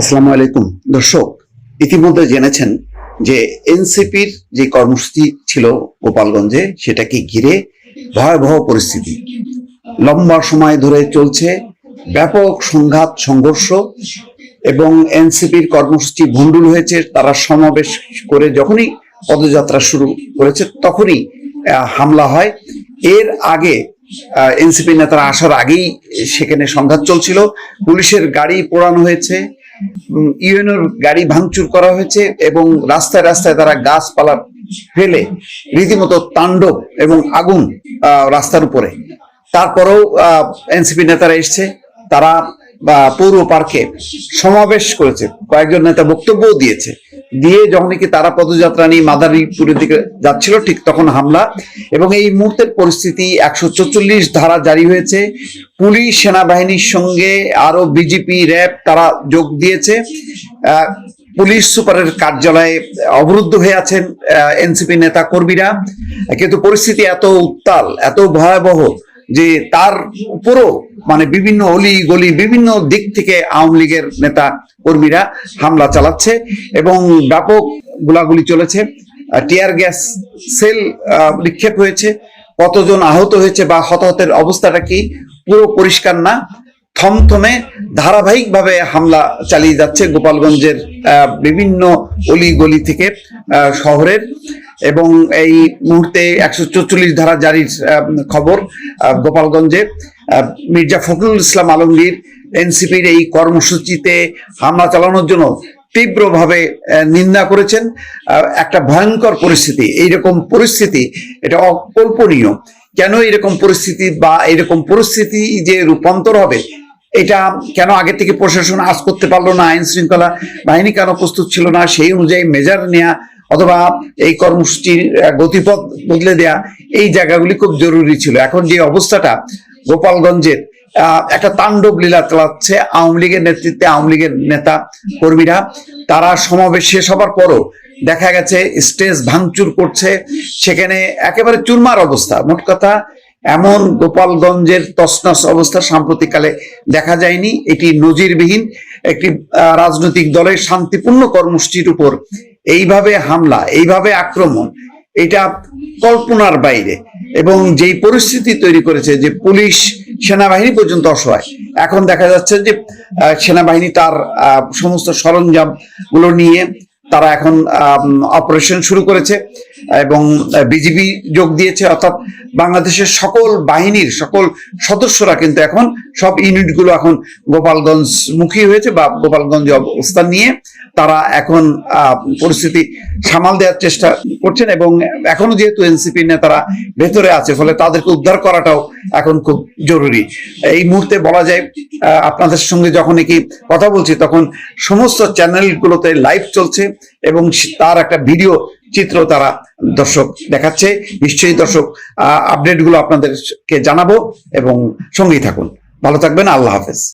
আসসালামু আলাইকুম। দর্শক, ইতিমধ্যে জেনেছেন যে এনসিপির যে কর্মসূচি ছিল গোপালগঞ্জে, সেটাকে ঘিরে ভয়াবহ পরিস্থিতি। লম্বা সময় ধরে চলছে ব্যাপক সংঘাত, সংঘর্ষ এবং এনসিপির কর্মসূচি ভণ্ডুল হয়েছে। তারা সমাবেশ করে যখনই পদযাত্রা শুরু করেছে, তখনই হামলা হয়। এর আগে এনসিপি নেতারা আসার আগেই সেখানে সংঘাত চলছিল। পুলিশের গাড়ি পোড়ানো হয়েছে। ইউএনওর গাড়ি ভাঙচুর করা হয়েছে এবং রাস্তায় রাস্তায় তারা গাছপালা ফেলে রীতিমতো তাণ্ডব এবং আগুন রাস্তার উপরে। তারপরেও এনসিপি নেতারা এসছে, তারা পৌর পার্কে সমাবেশ করেছে। কয়েকজন নেতা বক্তব্যও দিয়েছে। দিয়ে যখন কি তারা পদযাত্রা নিয়ে মাদারীপুরের দিকে যাচ্ছিল, ঠিক তখন হামলা। এবং এই মুহূর্তের পরিস্থিতি একশো চল্লিশ ধারা জারি হয়েছে। পুলিশ, সেনাবাহিনীর সঙ্গে আরও বিজেপি র্যাব তারা যোগ দিয়েছে। পুলিশ সুপারের কার্যালয়ে অবরুদ্ধ হয়ে আছেন এনসিপি নেতা কর্মীরা কিন্তু পরিস্থিতি এত উত্তাল, এত ভয়াবহ যে তার উপরও মানে বিভিন্ন অলি গলি বিভিন্ন দিক থেকে আওয়ামী লীগের নেতা কর্মীরা হামলা চালাচ্ছে এবং ব্যাপক গোলাগুলি চলেছে। টিয়ার গ্যাস সেল নিক্ষেপ হয়েছে। কতজন আহত হয়েছে বা হতাহতের অবস্থাটা কি? পুরো পরিষ্কার না? থমথমে ধারাবাহিকভাবে হামলা চালিয়ে যাচ্ছে গোপালগঞ্জের বিভিন্ন অলি গলি থেকে শহরের। এবং এই মুহূর্তে একশো ধারা জারির খবর গোপালগঞ্জে। মির্জা ফখরুল ইসলাম আলমগীর এনসিপির এই কর্মসূচিতে হামলা চালানোর জন্য তীব্রভাবে নিন্দা করেছেন। একটা ভয়ঙ্কর পরিস্থিতি, এইরকম পরিস্থিতি, এটা অকল্পনীয়। কেন এরকম পরিস্থিতি বা এরকম পরিস্থিতি যে রূপান্তর হবে, এটা কেন আগে থেকে প্রশাসন আজ করতে পারল না আইন শৃঙ্খলা বাহিনী কেন প্রস্তুত ছিল না, সেই অনুযায়ী মেজার নেওয়া অথবা এই কর্মসূচির গতিপথ বদলে দেয়া এই জায়গাগুলি খুব জরুরি ছিল। এখন যে অবস্থাটা গোপালগঞ্জের একটা তাণ্ডব লীলা চালাচ্ছে আওয়ামী লীগের নেতৃত্বে আওয়ামী লীগের নেতা কর্মীরা। তারা সমাবেশ শেষ হবার পরও দেখা গেছে স্টেজ ভাঙচুর করছে। সেখানে একেবারে চুরমার অবস্থা। মোট কথা এমন গোপালগঞ্জের তসনস অবস্থা সাম্প্রতিককালে দেখা যায়নি। এটি নজিরবিহীন একটি রাজনৈতিক দলের শান্তিপূর্ণ কর্মসূচির উপর এইভাবে হামলা, এইভাবে আক্রমণ, এটা কল্পনার বাইরে। এবং যেই পরিস্থিতি তৈরি করেছে যে পুলিশ সেনাবাহিনী পর্যন্ত অসহায়, এখন দেখা যাচ্ছে যে সেনাবাহিনী তার সমস্ত সরঞ্জামগুলো নিয়ে তারা এখন অপারেশন শুরু করেছে এবং বিজিবি যোগ দিয়েছে। অর্থাৎ বাংলাদেশের সকল বাহিনীর, সকল সদস্যরা কিন্তু এখন সব ইউনিটগুলো এখন গোপালগঞ্জ মুখী হয়েছে বা গোপালগঞ্জে অবস্থান নিয়ে তারা এখন পরিস্থিতি সামাল দেওয়ার চেষ্টা করছেন এবং এখনও যেহেতু এনসিপি নেতারা ভেতরে আছে, ফলে তাদেরকে উদ্ধার করাটাও এখন খুব জরুরি। এই মুহূর্তে বলা যায় আপনাদের সঙ্গে যখন কি কথা বলছি, তখন সমস্ত চ্যানেলগুলোতে লাইভ চলছে এবং তার একটা ভিডিও চিত্র তারা দর্শক দেখাচ্ছে। নিশ্চয়ই দর্শক আপডেটগুলো আপনাদেরকে জানাব এবং সঙ্গেই থাকুন। ভালো থাকবেন, আল্লাহ হাফেজ।